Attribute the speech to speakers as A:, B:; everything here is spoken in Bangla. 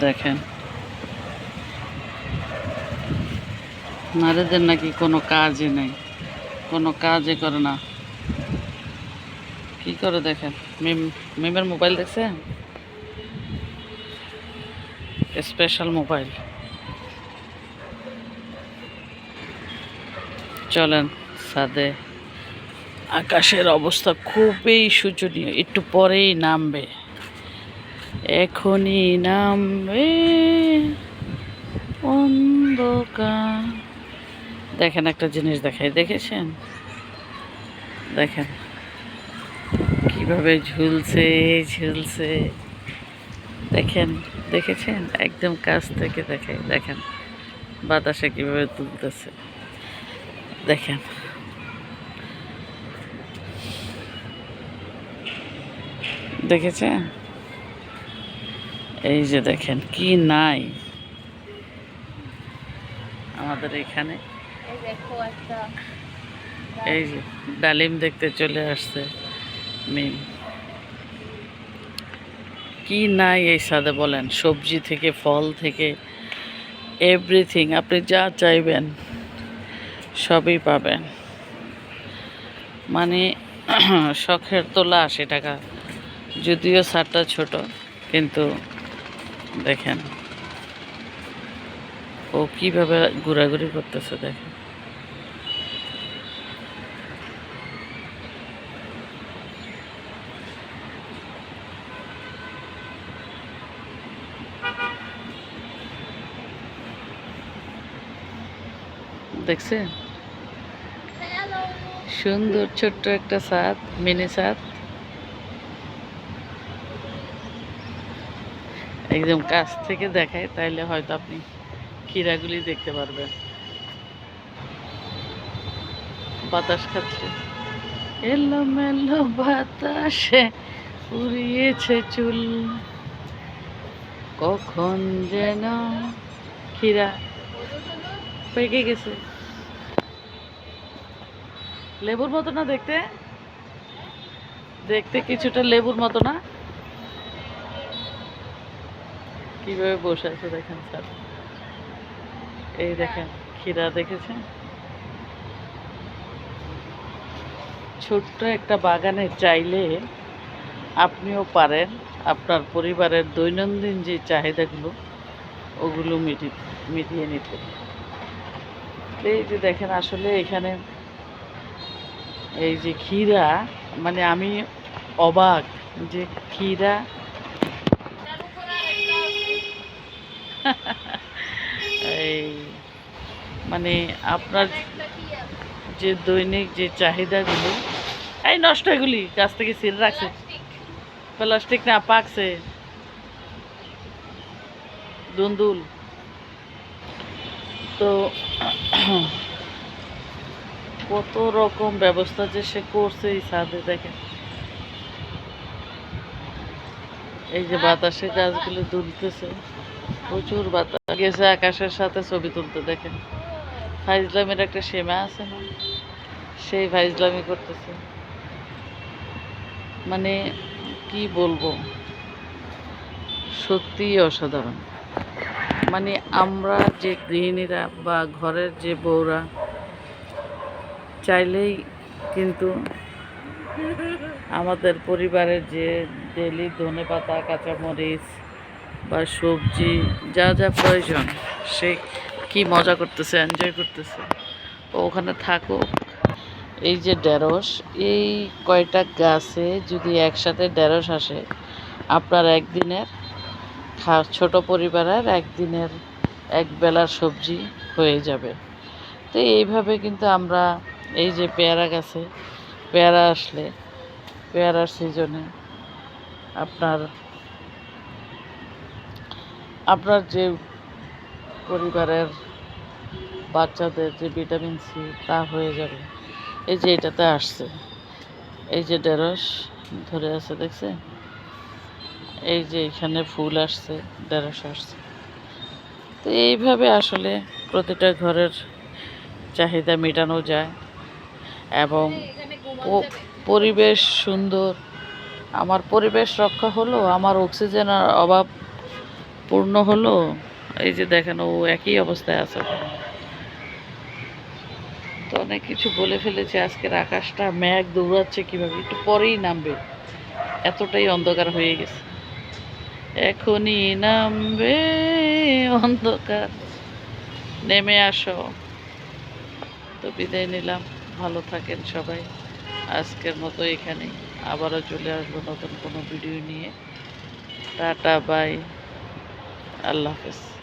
A: দেখেন। নারীদের নাকি কোনো কাজই নেই। কোনো কাজই করে না। কি করে দেখেন? মিম, মিমের মোবাইল দেখছেন? Special mobile. চলেন, সাদে। আকাশের অবস্থা খুবই শোচনীয়। একটু পরেই নামবে। এখনই নামবে অন্ধকার। দেখেন একটা জিনিস দেখাই, দেখেছেন? দেখেন কীভাবে ঝুলছে ঝুলছে। দেখেন, দেখেছেন? একদম কাছ থেকে দেখাই, দেখেন বাতাসে কীভাবে তুলতেছে। দেখেন। দেখেছেন? এই যে দেখেন, কি নাই। আমাদের এখানে
B: এই
A: যে ডালিম দেখতে চলে আসছে, মিম। কি নাই এই সাদে বলেন, সবজি থেকে, ফল থেকে এভরিথিং আপনি যা চাইবেন, সবই পাবেন। মানে শখের তোলা আশি টাকা, যদিও সারটা ছোট, কিন্তু দেখেন। ও কীভাবে ঘোরাঘুরি করতেছে দেখেন। দেখছেন? সুন্দর ছোট্ট একটা ছাদ মিনি ছাদ একদম কাছ থেকে দেখায়, তাইলে হয়তো আপনি ক্ষীরাগুলি দেখতে পারবেন। বাতাস খাচ্ছে। এলো মেলো বাতাসে উড়িয়েছে চুল। কখন যেন ক্ষীরা পেকে গেছে। লেবুর মতো না দেখতে? দেখতে কিছুটা লেবুর মতো না? কীভাবে বসে আছে দেখেন স্যার। এই দেখেন, ক্ষীরা দেখেছেন? ছোট্ট একটা বাগানে চাইলে আপনিও পারেন, আপনার পরিবারের দৈনন্দিন যে চাহিদাগুলো, ওগুলো মিটি, মিটিয়ে নিতে। এই যে দেখেন, আসলে এখানে এই যে ক্ষীরা মানে আমি অবাক যে ক্ষীরা এই মানে আপনার যে দৈনিক যে চাহিদাগুলো, এই নষ্ট এগুলি গাছ থেকে সিল রাখছে। প্লাস্টিক না পাকছে। দুন্দুল। তো কত রকম ব্যবস্থা যে সে করছে এই ছাদে, দেখেন। এই যে বাতাসে গাছগুলো দুলতেছে। প্রচুর বাতাস। গেছে আকাশের সাথে ছবি তুলতে, দেখেন। ফাইজলামের একটা সেমা আছে না? সেই ফাইজলামি করতেছে। মানে কি বলব? সত্যিই অসাধারণ। মানে আমরা যে গৃহিণীরা বা ঘরের যে বউরা, চাইলেই কিন্তু আমাদের পরিবারের যে ডেলি ধনে পাতা কাঁচামরিচ বা সবজি, যা যা প্রয়োজন, সে কি মজা করতেছে এনজয় করতেছে, ও ওখানে থাকুক। এই যে ঢেঁড়স, এই কয়টা গাছে যদি একসাথে ঢেঁড়স আসে, আপনার একদিনের খা, ছোট পরিবারের একদিনের এক বেলার সবজি হয়ে যাবে। তো এইভাবে কিন্তু আমরা এই যে পেয়ারা গাছে, পেয়ারা আসলে, পেয়ারার সিজনে আপনার আপনার যে পরিবারের বাচ্চাদের যে ভিটামিন সি, তা হয়ে যাবে। এই যে এটাতে আসছে। এই যে ঢেঁড়স ধরে আছে দেখছে এই যে এখানে ফুল আসছে, ঢেঁড়স আসছে। তো এইভাবে আসলে প্রতিটা ঘরের চাহিদা মেটানো যায় এবং পরিবেশ সুন্দর। আমার পরিবেশ রক্ষা হলো, আমার অক্সিজেনের অভাব পূর্ণ হলো? এই যে দেখেন, ও একই অবস্থায় আছে। তো অনেক কিছু বলে ফেলেছে আজকের আকাশটা। মেঘ দৌড়াচ্ছে কীভাবে? একটু পরেই নামবে। এতটাই অন্ধকার হয়ে গেছে। এখনই নামবে অন্ধকার। নেমে আসো। তো বিদায় নিলাম। ভালো থাকেন সবাই। আজকের মতো এখানেই। আবারও চলে আসব নতুন কোনো ভিডিও নিয়ে। Tata, by. আল্লাহ হাফেজ।